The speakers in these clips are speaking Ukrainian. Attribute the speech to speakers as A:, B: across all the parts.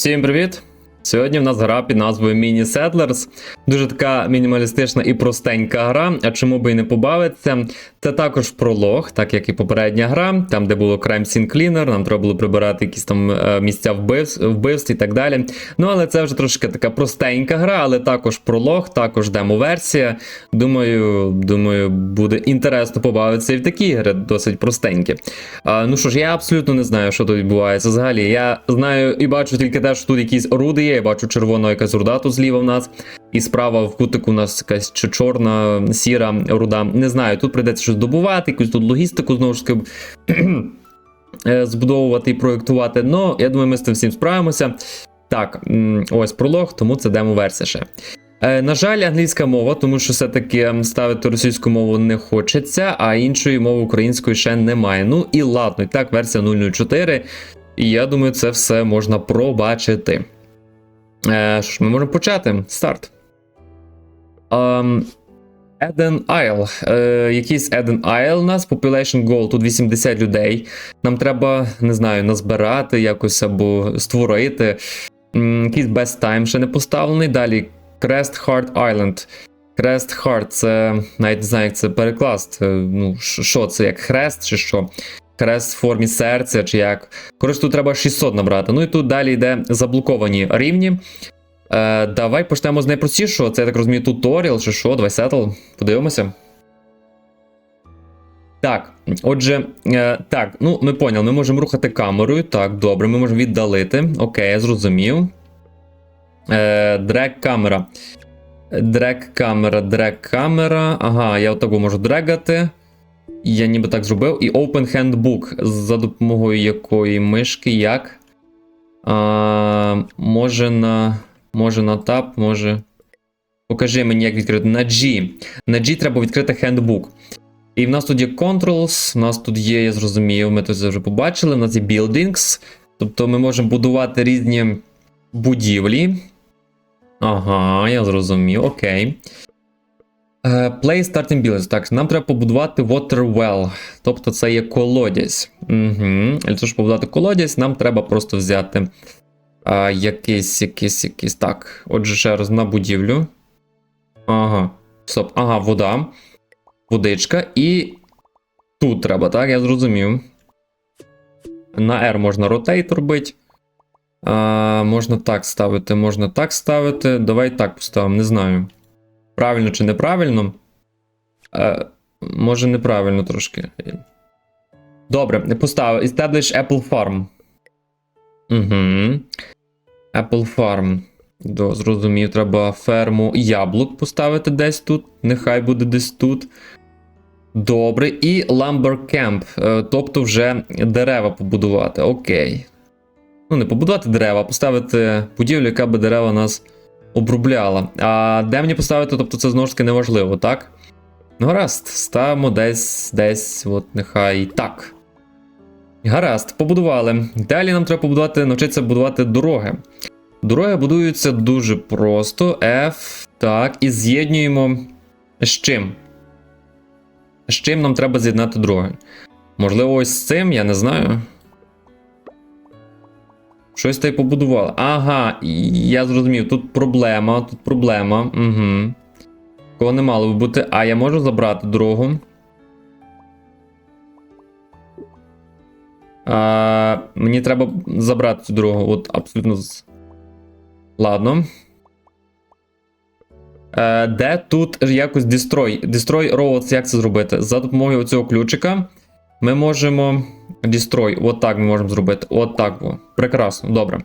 A: Всім привіт! Сьогодні в нас гра під назвою Mini Settlers. Дуже така мінімалістична і простенька гра. А чому би і не побавитися? Це також пролог, так як і попередня гра, там, де було Crime Scene Cleaner, нам треба було прибирати якісь там е, місця вбивств, вбивств і так далі. Ну, але це вже трошки така простенька гра, але також пролог, також демо-версія. Думаю, думаю, буде інтересно побавитися і в такі гри, досить простенькі. А, ну що ж, я абсолютно не знаю, що тут відбувається. Взагалі, я знаю і бачу тільки те, що тут якісь оруди є. Я бачу червона якась руда тут зліва в нас. І справа в кутику у нас якась чорна, сіра руда. Не знаю, тут прийдеться щось добувати, якусь тут логістику знову ж таки е, збудовувати і проєктувати. Ну, я думаю, ми з цим всім справимося. Так, ось пролог, тому це демо-версія ще. Е, на жаль, англійська мова, тому що все-таки ставити російську мову не хочеться, а іншої мови української ще немає. Ну і ладно, і так, версія 004. І я думаю, це все можна пробачити. Е, що ж, ми можемо почати. Старт. Um, Eden Isle. Е, якийсь Eden Isle у нас, Population Goal, тут 80 людей. Нам треба, не знаю, назбирати якось або створити. Якийсь Best Time ще не поставлений. Далі Crest Heart Island. Crest Heart, це навіть не знаю, як це перекласти. Ну, що це, як хрест чи що? Хрест в формі серця, чи як. Коротше, тут треба 600 набрати. Ну і тут далі йде заблоковані рівні. Е, давай почнемо з найпростішого. Це я так розумію, туторіал чи що, давай сетл. Подивимося. Так, отже, е, так, ну ми поняли, ми можемо рухати камерою. Так, добре, ми можемо віддалити. Окей, я зрозумів. Е, дрек камера. Дрек камера, дрек камера. Ага, я отаку можу дрегати. Я ніби так зробив. І Open Handbook, за допомогою якої мишки, як. А, може на. Може на Tab, може. Покажи мені, як відкрити. На G. На G треба відкрити Handbook. І в нас тут є Controls, у нас тут є, я зрозумів, ми це вже побачили. У нас є Buildings. Тобто ми можемо будувати різні будівлі. Ага, я зрозумів, окей. Е, Play Starting Buildings. Так, нам треба побудувати Water Well. Тобто це є колодязь. Угу. Для того, щоб побудувати колодязь, нам треба просто взяти а, якийсь, якийсь, якийсь. Так. Отже, ще раз на будівлю. Ага. Стоп. Ага, вода. Водичка. І тут треба, так? Я зрозумів. На R можна rotate робити. А, можна так ставити, можна так ставити. Давай так поставимо, не знаю. Правильно чи неправильно? Е, може, неправильно трошки. Добре, поставив. Establish Apple Farm. Угу. Apple Farm. До, зрозумів, треба ферму яблук поставити десь тут. Нехай буде десь тут. Добре. І Lumber Camp. е, Тобто вже дерева побудувати. Окей. Ну, не побудувати дерева, а поставити будівлю, яка би дерева нас обробляла. А де мені поставити, тобто це знову ж таки неважливо, так? Ну, гаразд, ставимо десь, десь, от нехай так. Гаразд, побудували. Далі нам треба побудувати, навчитися будувати дороги. Дороги будуються дуже просто. F. Так, і з'єднуємо з чим? З чим нам треба з'єднати дороги? Можливо, ось з цим, я не знаю. Щось та й побудували. Ага, я зрозумів, тут проблема, тут проблема. Угу. Кого не мало би бути. А я можу забрати дорогу. А, мені треба забрати цю дорогу. От абсолютно. Ладно. Е, де тут якось destroy? Destroy roads, як це зробити? За допомогою цього ключика ми можемо. Destroy. От так ми можемо зробити. От так. О. Прекрасно, добре.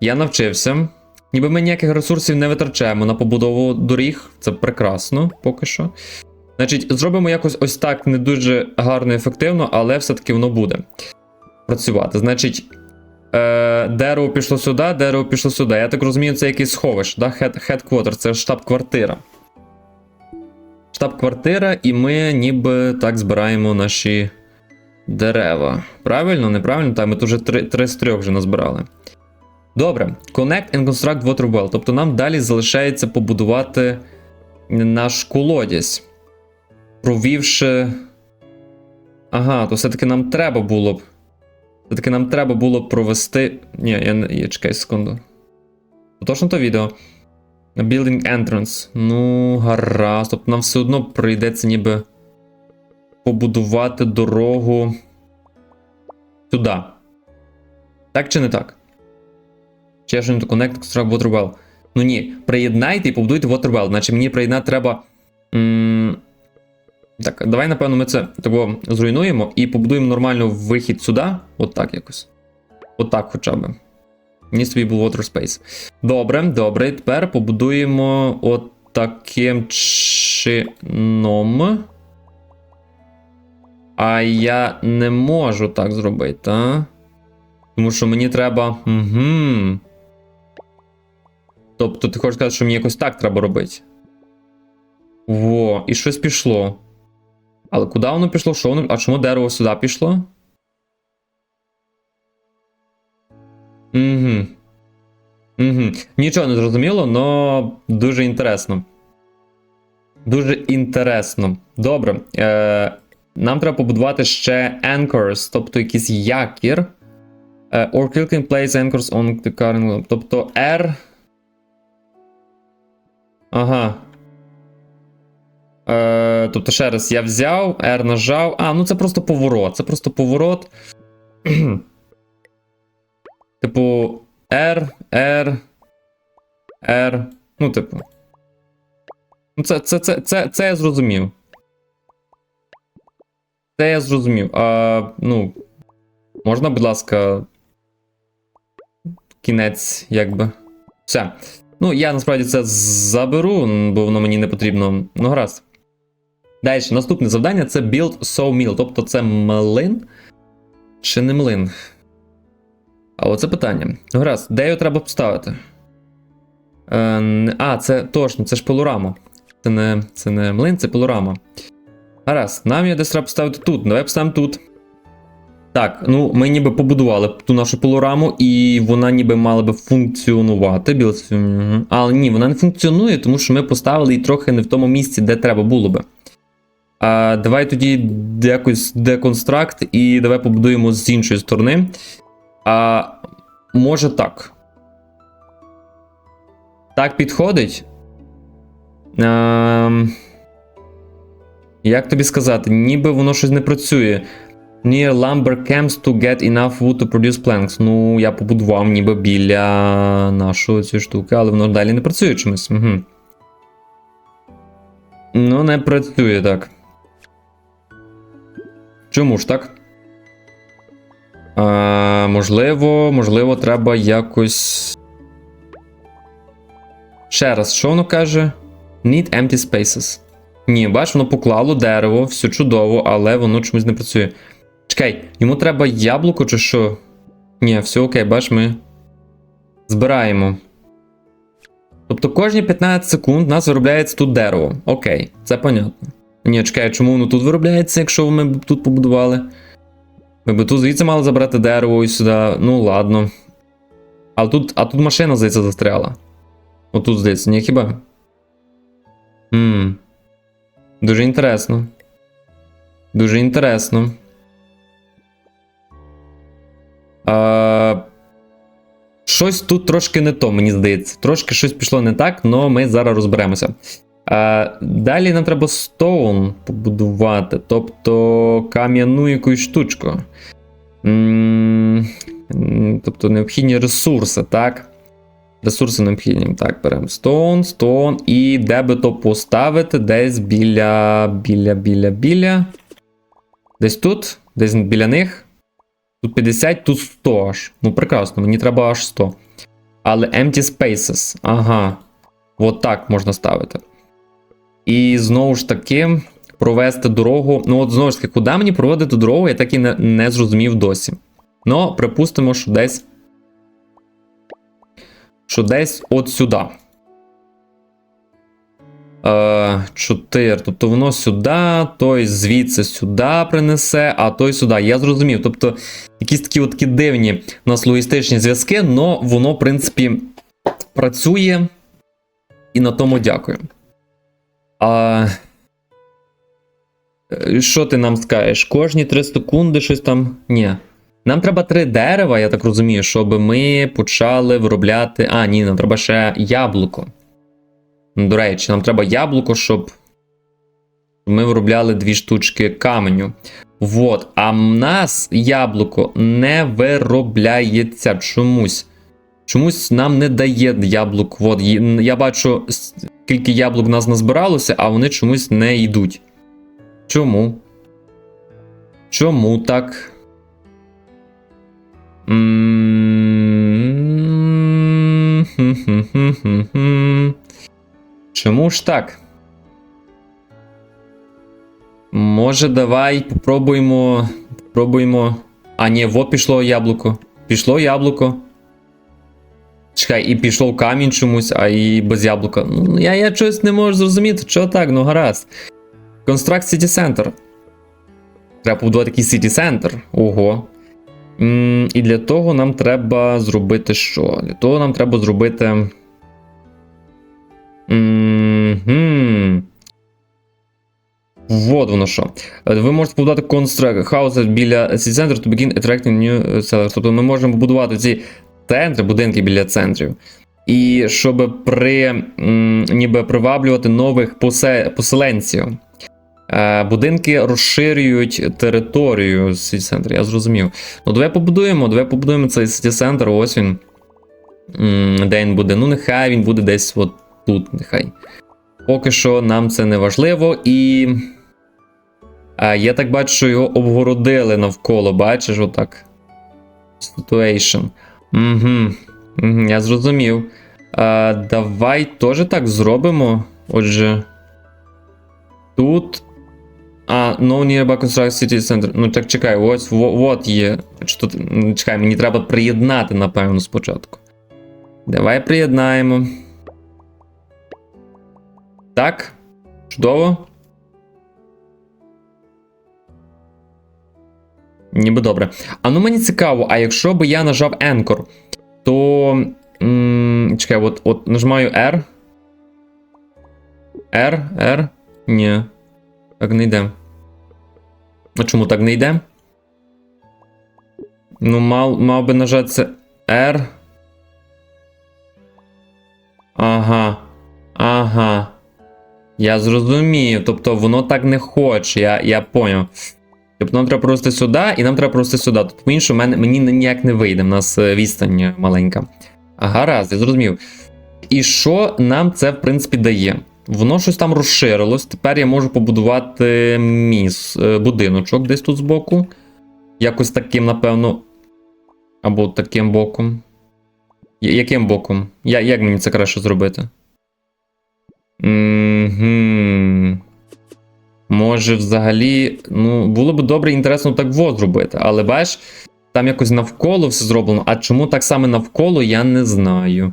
A: Я навчився. Ніби ми ніяких ресурсів не витрачаємо на побудову доріг. Це прекрасно поки що. Значить, зробимо якось ось так не дуже гарно і ефективно, але все-таки воно буде працювати. Значить, е, дерево пішло сюди, дерево пішло сюди. Я так розумію, це якийсь сховиш, да? Headquarter, це штаб-квартира. Штаб-квартира, і ми ніби так збираємо наші дерева. Правильно, неправильно? Так, ми тут вже 3, 3 з 3 вже назбирали. Добре. Connect and construct water well. Тобто нам далі залишається побудувати наш колодязь. Провівши. Ага, то все-таки нам треба було б. Все-таки нам треба було провести. Ні, я не. Я, чекай секунду. Точно то відео. Building entrance. Ну, гаразд. Тобто нам все одно прийдеться ніби побудувати дорогу сюди. Так чи не так? Чи я to connect construct water well? Ну ні, приєднайте і побудуйте water well. Значить мені приєднати треба. М так, давай, напевно, ми це того зруйнуємо і побудуємо нормально вихід сюди. От так якось. От так хоча б. Мені собі був water space. Добре, добре. Тепер побудуємо от таким чином. А я не можу так зробити, а? Тому що мені треба. Угу. Тобто, ти хочеш сказати, що мені якось так треба робити. Во, і щось пішло. Але куди воно пішло? Що воно? А чому дерево сюди пішло? Угу. Угу. Нічого не зрозуміло, але дуже інтересно. Дуже інтересно. Добре. Е, Нам треба побудувати ще anchors, тобто якийсь якір. Е, or clicking place anchors on the current. Тобто R. Ага. Е, тобто, ще раз, я взяв, R нажав. А, ну це просто поворот. Це просто поворот. типу, R, R, R. Ну, типу. Ну, це, це, це, це, це я зрозумів. Це я зрозумів. А, ну. Можна, будь ласка. Кінець, якби. Все. Ну, я насправді це заберу, бо воно мені не потрібно. Ну, гаразд. Далі, наступне завдання це build so mill. Тобто це млин. Чи не млин? А оце питання. Гаразд, де його треба поставити? Е, а, це точно, це ж пилорама. Це не, це не млин, це пилорама. Гаразд, нам його десь треба поставити тут. Давай поставимо тут. Так, ну ми ніби побудували ту нашу пилораму, і вона ніби мала би функціонувати. Білос- Але ні, вона не функціонує, тому що ми поставили її трохи не в тому місці, де треба було би. А, давай тоді якось деконстракт і давай побудуємо з іншої сторони. А, може так. Так підходить. Ем, як тобі сказати, ніби воно щось не працює. Near lumber camps to get enough wood to produce planks. Ну, я побудував ніби біля нашої цієї штуки, але воно далі не працює чомусь. Угу. Ну, не працює так. Чому ж так? А, можливо, можливо, треба якось. Ще раз, що воно каже? Need empty spaces. Ні, бач, воно поклало дерево, все чудово, але воно чомусь не працює. Чекай, йому треба яблуко чи що? Ні, все окей, бач, ми збираємо. Тобто кожні 15 секунд у нас виробляється тут дерево. Окей, це понятно. Ні, чекай, чому воно тут виробляється, якщо ми б тут побудували? Ми б тут звідси мали забрати дерево і сюди. Ну ладно. А тут, а тут машина, здається, застряла. Отут, здається, ні, хіба? Хм. Дуже інтересно. Дуже інтересно. А, щось тут трошки не то, мені здається. Трошки щось пішло не так, але ми зараз розберемося. Далі нам треба стоун побудувати, тобто кам'яну якусь штучку. Тобто необхідні ресурси, так? Ресурси необхідні. Так, беремо стоун, стоун. І де би то поставити? Десь біля. біля, біля, біля. Десь тут, десь біля них. Тут 50, тут 100 аж. Ну, прекрасно, мені треба аж 100. Але empty spaces. Ага. От так можна ставити. І знову ж таки, провести дорогу. Ну, от знову ж таки, куди мені проводити дорогу, я так і не, не зрозумів досі. Ну, припустимо, що десь. Що десь от сюди. Е, 4. Тобто воно сюди, той звідси сюди принесе, а той сюди. Я зрозумів. Тобто, якісь такі от дивні у нас логістичні зв'язки, але воно, в принципі, працює. І на тому дякую. А... е, Що ти нам скажеш? Кожні 3 секунди щось там. Ні. Нам треба три дерева, я так розумію, щоб ми почали виробляти. А, ні, нам треба ще яблуко. До речі, нам треба яблуко, щоб ми виробляли дві штучки каменю. Вот. А в нас яблуко не виробляється чомусь. Чомусь нам не дає яблук. От, я бачу, скільки яблук в нас назбиралося, а вони чомусь не йдуть. Чому? Чому так? Чому ж так? Може, давай попробуємо. Попробуємо. А, ні, во пішло яблуко. Пішло яблуко. Чекай, і пішов камінь чомусь, а і без яблука. Ну, я, я щось не можу зрозуміти, що так, ну гаразд. Construct City Center. Треба побудувати такий City Center. Ого. М, і для того нам треба зробити що? Для того нам треба зробити. Мгм. Вот воно що. Е, Ви можете побудувати construct house біля City Center to begin attracting new sellers. Тобто ми можемо побудувати ці центри, будинки біля центрів. І щоб при, ніби приваблювати нових посе, поселенців. Е, будинки розширюють територію City Center, я зрозумів. Ну, давай побудуємо, давай побудуємо цей City Center, ось він. Де він буде? Ну, нехай він буде десь от тут, нехай. Поки що нам це не важливо, і. Я так бачу, що його обгородили навколо, бачиш, отак. Situation. Угу. я зрозумів. А, давай теж так зробимо. Отже. Тут. А, no nearby construct city center. Ну так чекай, ось от є. Чи тут, чекай, мені треба приєднати, напевно, спочатку. Давай приєднаємо. Так. Чудово. Ніби добре. А ну мені цікаво, а якщо би я нажав Anchor, то. М- чекай, от, от нажимаю R. R, R. Ні. Так не йде. А чому так не йде? Ну, мав, мав би нажатися R. Ага. Ага. Я зрозумів. Тобто воно так не хоче, я, я поняв. Тобто нам треба просто сюди, і нам треба просто сюди. Тобто, по іншому мене, мені ніяк не вийде, в нас е, відстань маленька. А, Гаразд, я зрозумів. І що нам це, в принципі, дає? Воно щось там розширилось. Тепер я можу побудувати міс, е, будиночок десь тут збоку. Якось таким, напевно. Або таким боком. Яким боком? Я, як мені це краще зробити? Угу. Може, взагалі, ну, було б добре і інтересно так во зробити, але бачиш, там якось навколо все зроблено. А чому так саме навколо, я не знаю.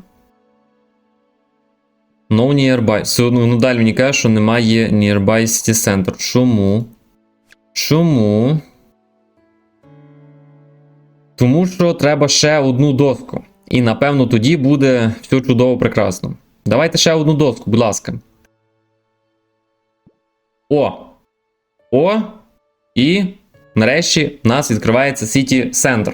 A: No nearby. Все одно, ну далі мені каже, що немає nearby city center. Чому? Чому? Тому що треба ще одну доску. І напевно тоді буде все чудово прекрасно. Давайте ще одну доску, будь ласка. О! О! І нарешті в нас відкривається City Center.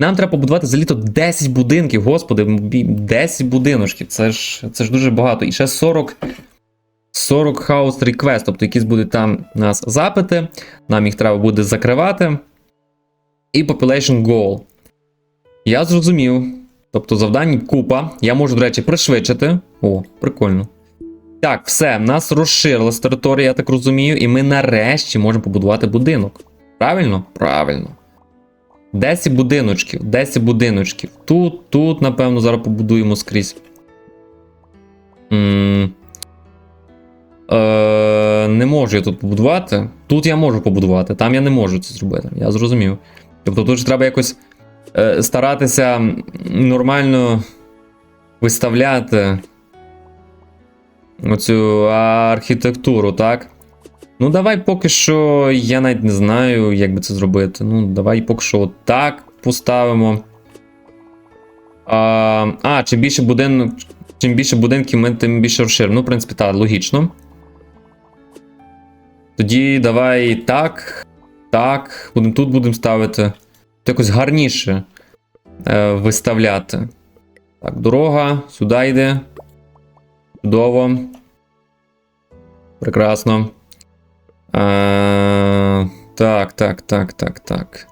A: Нам треба побудувати за літо 10 будинків, господи, 10 будиночків. Це ж, це ж дуже багато. І ще 40. 40 house request, тобто якісь будуть там у нас запити, нам їх треба буде закривати. І population goal. Я зрозумів. Тобто завдань купа. Я можу, до речі, пришвидшити. О, прикольно. Так, все, в нас розширилась територія, я так розумію, і ми нарешті можемо побудувати будинок. Правильно? Правильно. 10 будиночків, 10 будиночків. Тут, тут, напевно, зараз побудуємо скрізь. М, Е, не можу я тут побудувати. Тут я можу побудувати, там я не можу це зробити. Я зрозумів. Тобто тут ж треба якось е, старатися нормально виставляти оцю архітектуру, так? Ну, давай поки що, я навіть не знаю, як би це зробити. Ну, давай поки що так поставимо. А, а чим більше будинок, чим більше будинків, ми тим більше розширимо. Ну, в принципі, так, логічно. Тоді давай так. Так. Будем, тут будемо ставити. якось гарніше е, виставляти. Так, дорога, сюди йде. Чудово. Прекрасно. Е, так, так, так, так, так.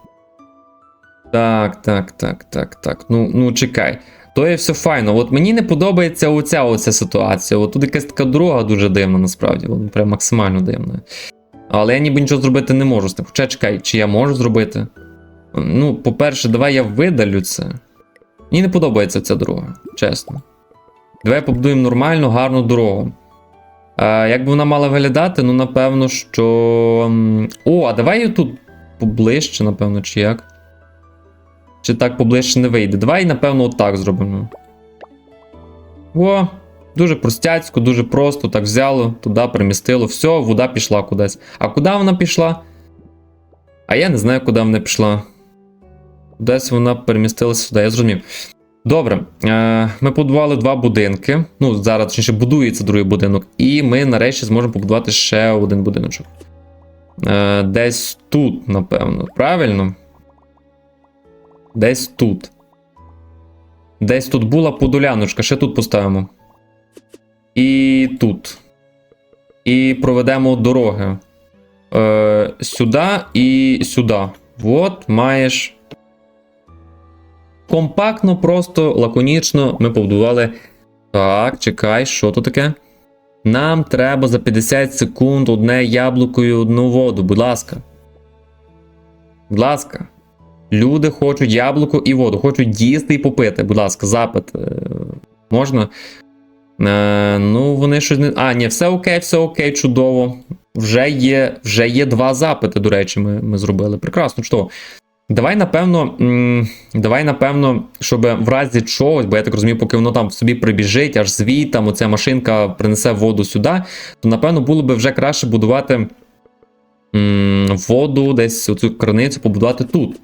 A: Так, так, так, так, так. Ну, ну чекай. То є все файно. От мені не подобається оця оця ситуація. От тут якась така дорога дуже дивна, насправді. От прям максимально дивна. Але я ніби нічого зробити не можу з тим. Хоча чекай, чи я можу зробити? Ну, по-перше, давай я видалю це. Мені не подобається ця дорога, чесно. Давай побудуємо нормальну, гарну дорогу. А, як би вона мала виглядати, ну напевно, що. О, а давай її тут поближче, напевно, чи як? Чи так поближче не вийде. Давай, напевно, отак зробимо. О, дуже простяцько, дуже просто. Так взяло, туди примістило. Все, вода пішла кудись. А куди вона пішла? А я не знаю, куди вона пішла. Десь вона перемістилася сюди, я зрозумів. Добре, е, ми побудували два будинки. Ну, зараз точніше будується другий будинок, і ми нарешті зможемо побудувати ще один будиночок. Е, десь тут, напевно, правильно? Десь тут. Десь тут була подоляночка, ще тут поставимо. І тут. І проведемо дороги. Е, сюди і сюди. От маєш. Компактно, просто, лаконічно ми побудували. Так, чекай, що тут таке? Нам треба за 50 секунд одне яблуко і одну воду, будь ласка. Будь ласка. Люди хочуть яблуко і воду, хочуть їсти і попити. Будь ласка, запит. е, Можна? Е, ну, вони щось не. А, ні, все окей, все окей, чудово. Вже є вже є два запити, до речі, ми, ми зробили. Прекрасно, чудово. Давай, напевно, давай, напевно, щоб в разі чогось, бо я так розумію, поки воно там собі прибіжить, аж звідти, там оця машинка принесе воду сюди, то напевно було би вже краще будувати воду, десь оцю краницю побудувати тут.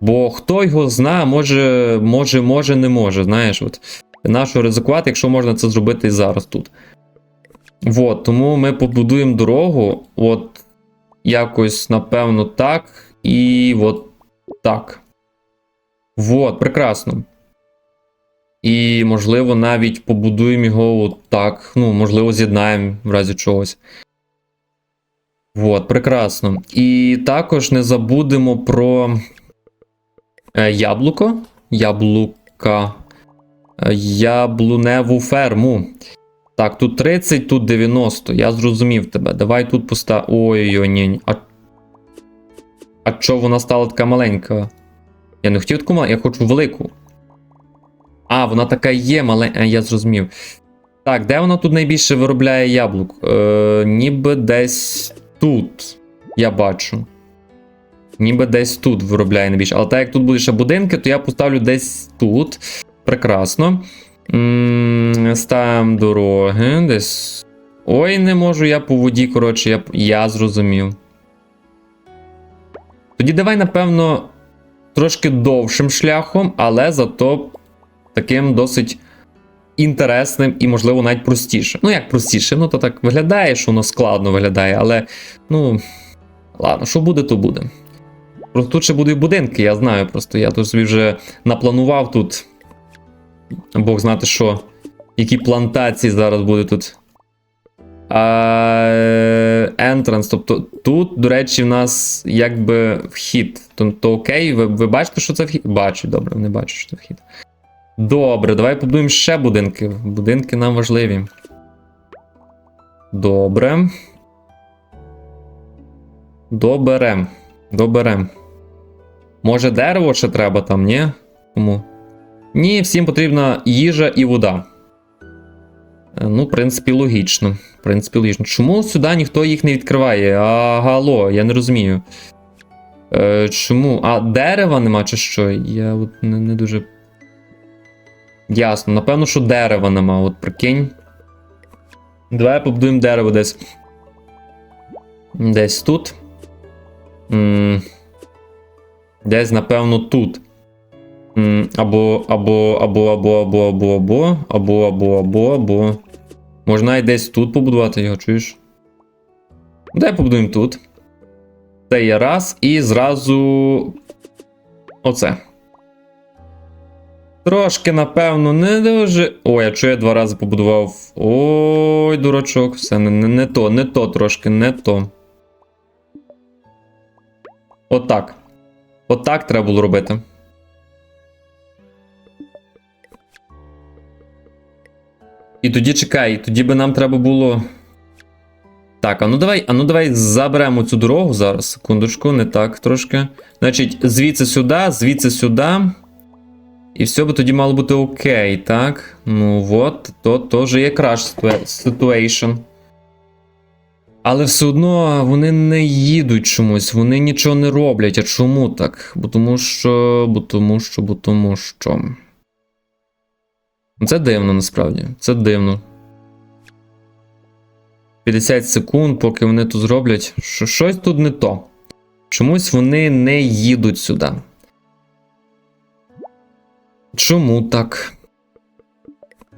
A: Бо хто його знає, може, може, може, не може. Знаєш, от нащо ризикувати, якщо можна це зробити і зараз тут. От, тому ми побудуємо дорогу, от якось, напевно, так. І от так. Вот, прекрасно. І, можливо, навіть побудуємо його так. Ну, можливо, з'єднаємо в разі чогось. Вот, прекрасно. І також не забудемо про е, яблуко. Яблука. Е, Яблуневу ферму. Так, тут 30, тут 90. Я зрозумів тебе. Давай тут поста. Ой-ой-ой, ні. А а чого вона стала така маленька? Я не хотів таку маленьку, я хочу велику. А, вона така є маленька. Я зрозумів. Так, де вона тут найбільше виробляє яблук? Е, ніби десь тут. Я бачу. Ніби десь тут виробляє найбільше. Але так як тут будуть ще будинки, то я поставлю десь тут. Прекрасно. Ставимо дороги. Десь. Ой, не можу я по воді, коротше, я, я зрозумів. Тоді давай, напевно, трошки довшим шляхом, але зато таким досить інтересним і, можливо, навіть простішим. Ну, як простішим, ну то так виглядає, що воно складно виглядає, але, ну, ладно, що буде, то буде. Просто тут ще будуть будинки, я знаю, просто я тут собі вже напланував тут. Бог знати що. Які плантації зараз буде тут. Entrance, тобто тут, до речі, в нас якби вхід. То, то окей, ви, ви бачите, що це вхід? Бачу, добре, не бачу, що це вхід. Добре, давай побудуємо ще будинки. Будинки нам важливі. Добре. Доберем. Доберем. Може, дерево ще треба там, ні? Кому? Ні, всім потрібна їжа і вода. Е, Ну, в принципі, логічно. Принципі, логічно. Чому сюди ніхто їх не відкриває? А гало, я не розумію. Е, Чому? А дерева нема, чи що? Я от не, не дуже. Ясно, напевно, що дерева нема, от прикинь. Давай побудуємо дерево десь. Десь тут. М, Десь, напевно, тут. М, Або, або, або, або, або, або, або, або, або, або, або. Можна і десь тут побудувати його, чуєш? Давай побудуємо тут. Це є раз. І зразу. Оце. Трошки, напевно, не дуже. Ой, а чого я два рази побудував? Ой, дурачок, все, не, не, не то, не то трошки, не то. Отак. Отак треба було робити. І тоді чекай, тоді би нам треба було. Так, а ну давай, а ну давай заберемо цю дорогу зараз. Секундочку, не так трошки. Значить, звідси сюди, звідси сюди. І все би тоді мало бути окей, так? Ну от, то теж є краш ситуейшн. Але все одно вони не їдуть чомусь, вони нічого не роблять. А чому так? Бо тому що. Бо тому що, бо тому що. Це дивно насправді. Це дивно. 50 секунд, поки вони тут зроблять. Що щось тут не то. Чомусь вони не їдуть сюди. Чому так?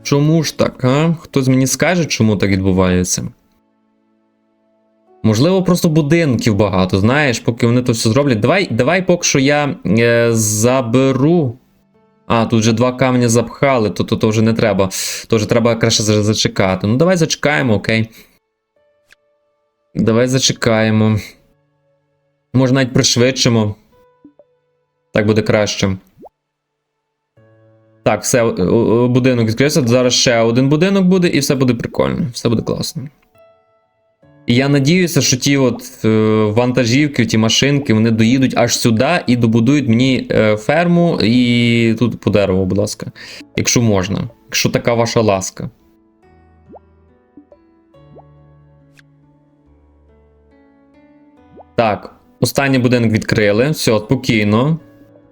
A: Чому ж так, а? Хтось мені скаже, чому так відбувається? Можливо, просто будинків багато, знаєш, поки вони то все зроблять. Давай давай поки що я е, заберу. А, тут вже два камні запхали, то, то, то вже не треба. То вже треба краще зачекати. Ну, давай зачекаємо, окей. Давай зачекаємо. Може, навіть пришвидшимо. Так буде краще. Так, все, будинок відкрився. Зараз ще один будинок буде, і все буде прикольно. Все буде класно. І я надіюся, що ті от е, вантажівки, ті машинки, вони доїдуть аж сюди і добудують мені е, ферму і тут по дереву, будь ласка. Якщо можна. Якщо така ваша ласка. Так, останній будинок відкрили. Все, спокійно.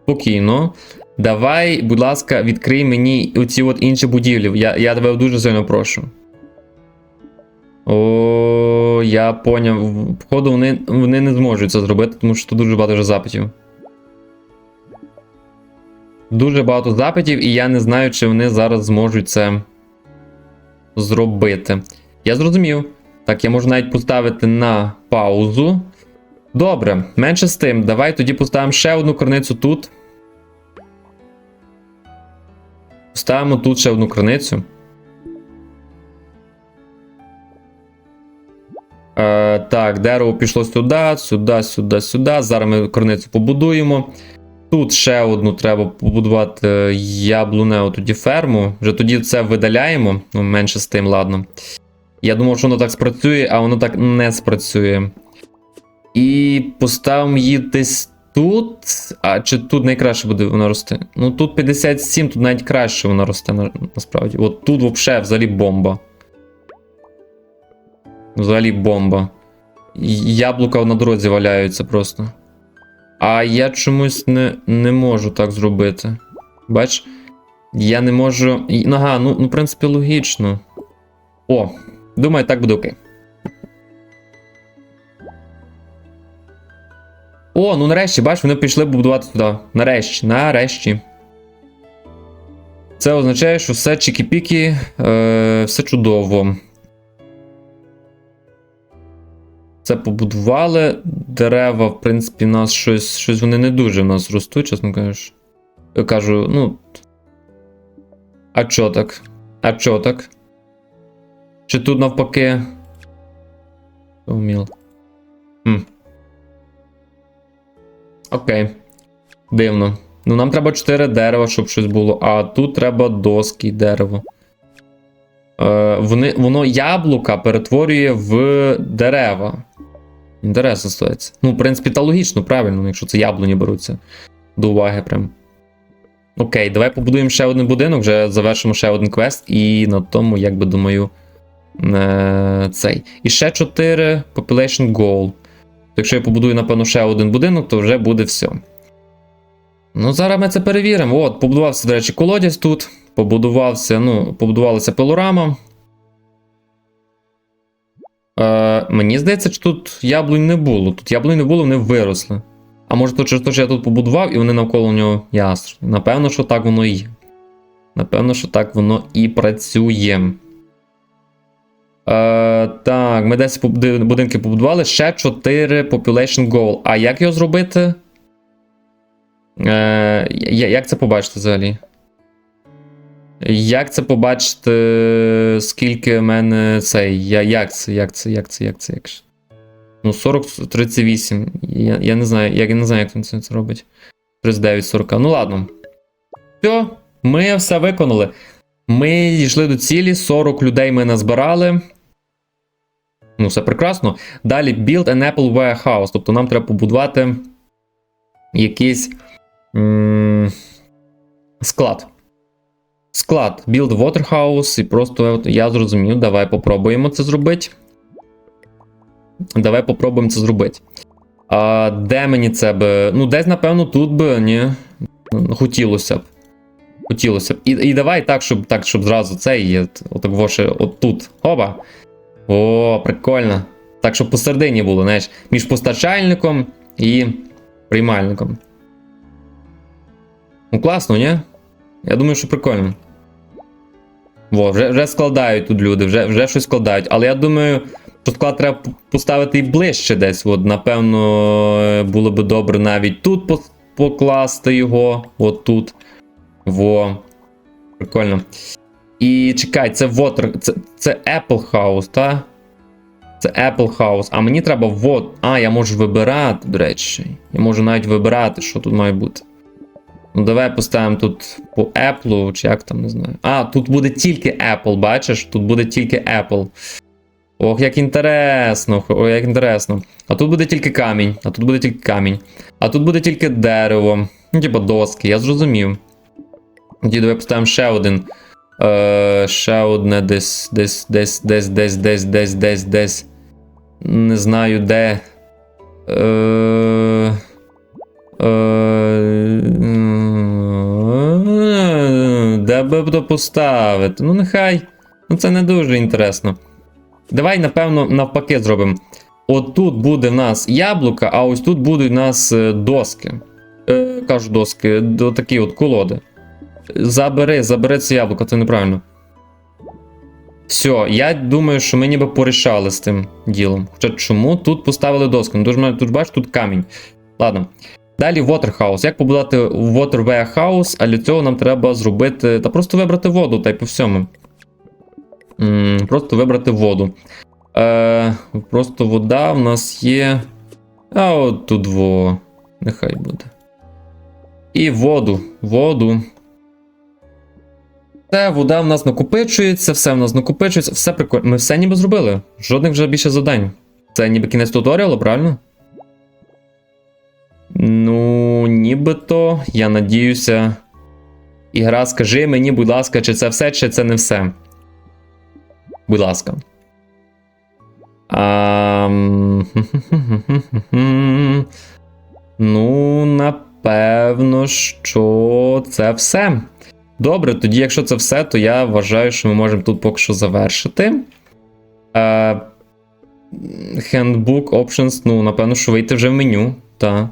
A: Спокійно. Давай, будь ласка, відкрий мені оці от інші будівлі. Я, я тебе дуже сильно прошу. О, я поняв. Походу, вони, вони не зможуть це зробити, тому що тут дуже багато вже запитів. Дуже багато запитів, і я не знаю, чи вони зараз зможуть це зробити. Я зрозумів. Так, я можу навіть поставити на паузу. Добре, менше з тим, давай тоді поставимо ще одну криницю тут. Поставимо тут ще одну криницю. Е, так, дерево пішло сюди, сюди, сюди, сюди. Зараз ми криницю побудуємо. Тут ще одну треба побудувати яблуневу тоді ферму. Вже тоді це видаляємо. Ну, менше з тим, ладно. Я думав, що воно так спрацює, а воно так не спрацює. І поставимо її десь тут. А чи тут найкраще буде вона рости? Ну тут 57, тут навіть краще вона росте на- насправді. От тут взагалі взагалі бомба. Взагалі бомба. Яблука на дорозі валяються просто. А я чомусь не, не можу так зробити. Бач? Я не можу. Ага, ну, ну, в принципі, логічно. О, думаю, так буде окей. О, ну нарешті, бач, вони пішли будувати туди. Нарешті, нарешті. Це означає, що все чікі-пікі, е, все чудово. Це побудували. Дерева, в принципі, в нас щось, щось вони не дуже в нас ростуть, чесно кажучи. Я кажу, ну. А чо так? А чо так? Чи тут навпаки. Уміл. Хм. Окей. Дивно. Ну, нам треба 4 дерева, щоб щось було. А тут треба доски дерево. Е, вони, воно яблука перетворює в дерева. Інтересно стається. Ну, в принципі, та логічно, правильно, якщо це яблуні беруться до уваги прям. Окей, давай побудуємо ще один будинок, вже завершимо ще один квест, і на тому, як би думаю, е, цей. І ще 4 Population Goal. Якщо я побудую, напевно, ще один будинок, то вже буде все. Ну, зараз ми це перевіримо. От, побудувався, до речі, колодязь тут. Побудувався, ну, побудувалася пилорама. Е, мені здається, що тут яблунь не було. Тут яблунь не було, вони виросли. А може, то через те, що я тут побудував, і вони навколо нього ясно. Напевно, що так воно і є. Напевно, що так воно і працює. Е, так, ми 10 побуди- будинків побудували, ще 4 population goal. А як його зробити? Е, як це побачити взагалі? Як це побачити, скільки в мене цей. Я, як це, як це, як це, як це, як це? Ну, 40, 38. Я, я не знаю, я не знаю, як він це, робить. 39, 40. Ну ладно. Все, ми все виконали. Ми дійшли до цілі, 40 людей ми назбирали. Ну, все прекрасно. Далі build an Apple warehouse. Тобто нам треба побудувати якийсь м- склад. Склад. Build waterhouse. І просто я зрозумів, давай попробуємо це зробити. Давай попробуємо це зробити. А де мені це би. Ну, десь, напевно, тут би, ні. Хотілося б. Хотілося б. І, і давай так, щоб так, щоб зразу це є. Отак воше, от тут. Оба. О, прикольно. Так, щоб посередині було, знаєш, між постачальником і приймальником. Ну, класно, ні? Я думаю, що прикольно. Во, вже, вже складають тут люди, вже, вже щось складають. Але я думаю, що склад треба поставити і ближче десь. От, напевно, було би добре навіть тут покласти його. От тут. Во. Прикольно. І чекай, це Water. Це, це Apple House, та? Це Apple House. А мені треба вот. А, я можу вибирати, до речі. Я можу навіть вибирати, що тут має бути. Ну, давай поставимо тут по Apple, чи як там, не знаю. А, тут буде тільки Apple, бачиш? Тут буде тільки Apple. Ох, як інтересно. Ой, як інтересно. А тут буде тільки камінь, а тут буде тільки камінь. А тут буде тільки дерево. Ну, типа доски, я зрозумів. Тоді давай поставимо ще один. Е, ще одне десь, десь, десь, десь, десь, десь, десь, десь, десь. Не знаю де. Е, е, де би то поставити? Ну, нехай. Ну, це не дуже інтересно. Давай, напевно, навпаки зробимо. От тут буде в нас яблука, а ось тут будуть в нас е, доски. Е, кажу доски, до такі от колоди. Забери, забери це яблуко, це неправильно. Все, я думаю, що ми ніби порішали з тим ділом. Хоча чому тут поставили доску? Ну, ж тут бачиш, тут камінь. Ладно. Далі Waterhouse. Як побудувати Water Warehouse, а для цього нам треба зробити. Та просто вибрати воду, та й по всьому. М, просто вибрати воду. Е, просто вода в нас є. А от тут во. Нехай буде. І воду. Воду. Все, вода в нас накопичується, все в нас накопичується, все прикольно. Ми все ніби зробили. Жодних вже більше завдань. Це ніби кінець туторіалу, правильно? Нібито, я надіюся. Ігра, скажи мені, будь ласка, чи це все, чи це не все. Будь ласка. Ам, Ну, напевно, що це все. Добре, тоді, якщо це все, то я вважаю, що ми можемо тут поки що завершити. Е, Handbook Options, ну, напевно, що вийти вже в меню. Та.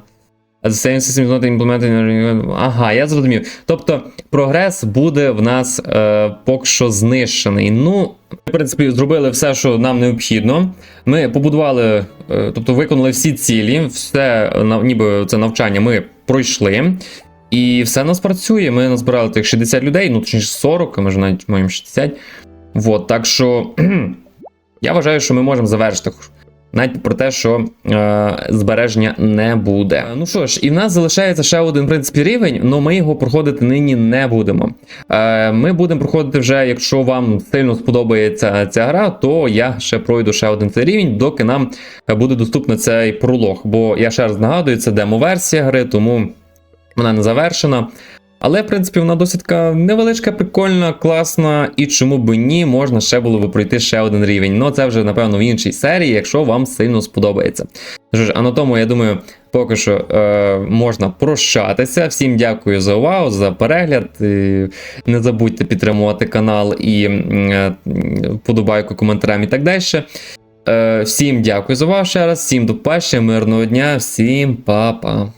A: The same system is not implemented. Ага, я зрозумів. Тобто, прогрес буде в нас е, поки що знищений. Ну, в принципі, зробили все, що нам необхідно. Ми побудували, е, тобто виконали всі цілі, все ніби це навчання ми пройшли. І все нас працює. Ми назбирали тих 60 людей, ну точніше 40, ми ж навіть маємо 60. Вот, так що я вважаю, що ми можемо завершити. Навіть про те, що е, збереження не буде. Ну що ж, і в нас залишається ще один в принципі рівень, але ми його проходити нині не будемо. Е, ми будемо проходити вже, якщо вам сильно сподобається ця гра, то я ще пройду ще один цей рівень, доки нам буде доступний цей пролог. Бо я ще раз нагадую, це демо-версія гри, тому вона не завершена. Але, в принципі, вона досить така невеличка, прикольна, класна, і чому би ні, можна ще було би пройти ще один рівень. Ну це вже, напевно, в іншій серії, якщо вам сильно сподобається. Ж, а на тому, я думаю, поки що е, можна прощатися. Всім дякую за увагу, за перегляд. Не забудьте підтримувати канал і е, подобайку коментарям і так далі. Е, всім дякую за увагу ще раз, всім до пащі, мирного дня, всім па-па.